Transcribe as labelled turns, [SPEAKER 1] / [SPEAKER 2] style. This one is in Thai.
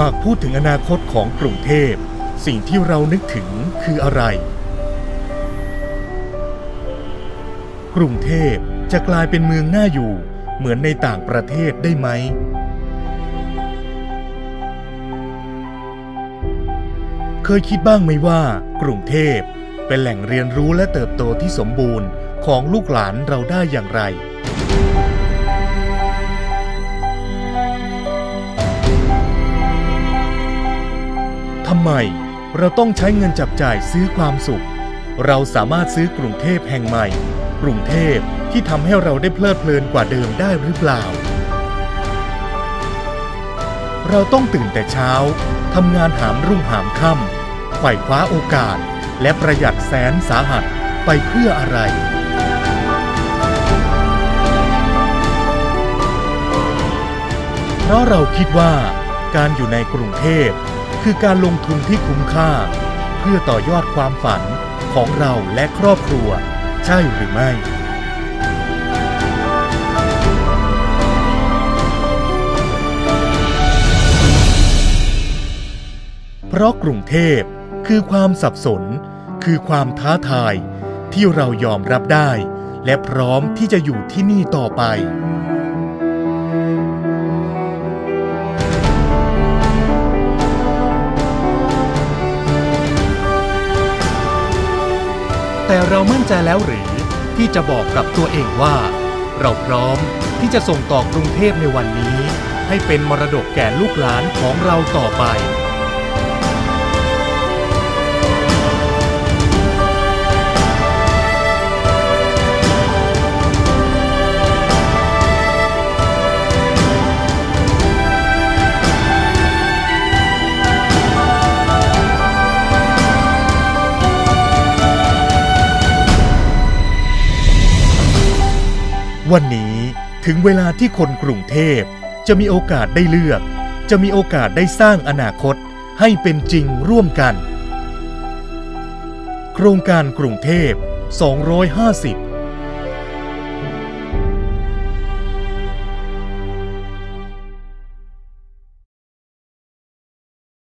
[SPEAKER 1] หากพูดถึงอนาคตของกรุงเทพ สิ่งที่เรานึกถึงคืออะไร กรุงเทพจะกลายเป็นเมืองน่าอยู่ เหมือนในต่างประเทศได้ไหม เคยคิดบ้างไหมว่ากรุงเทพเป็นแหล่งเรียนรู้และเติบโตที่สมบูรณ์ของลูกหลานเราได้อย่างไร ทำไมเราต้องใช้เงินจับจ่ายซื้อความสุข เราสามารถซื้อกรุงเทพแห่งใหม่ กรุงเทพที่ทำให้เราได้เพลิดเพลินกว่าเดิมได้หรือเปล่า เราต้องตื่นแต่เช้าทำงานหามรุ่งหามค่ำไขว่คว้าโอกาส และประหยัดแสนสาหัสไปเพื่ออะไรเพราะเราคิดว่าการอยู่ในกรุงเทพ คือการลงทุนที่คุ้มค่า เพื่อต่อยอดความฝันของเราและครอบครัว ใช่หรือไม่ เพราะกรุงเทพคือความสับสน คือความท้าทายที่เรายอมรับได้ และพร้อมที่จะอยู่ที่นี่ต่อไป แต่เรามั่นใจแล้วหรือที่จะบอกกับตัวเองว่า เราพร้อมที่จะส่งต่อกรุงเทพในวันนี้ ให้เป็นมรดกแก่ลูกหลานของเราต่อไป วันนี้ถึงเวลาที่คนกรุงเทพจะมีโอกาสได้เลือก จะมีโอกาสได้สร้างอนาคตให้เป็นจริงร่วมกัน โครงการกรุงเทพ 250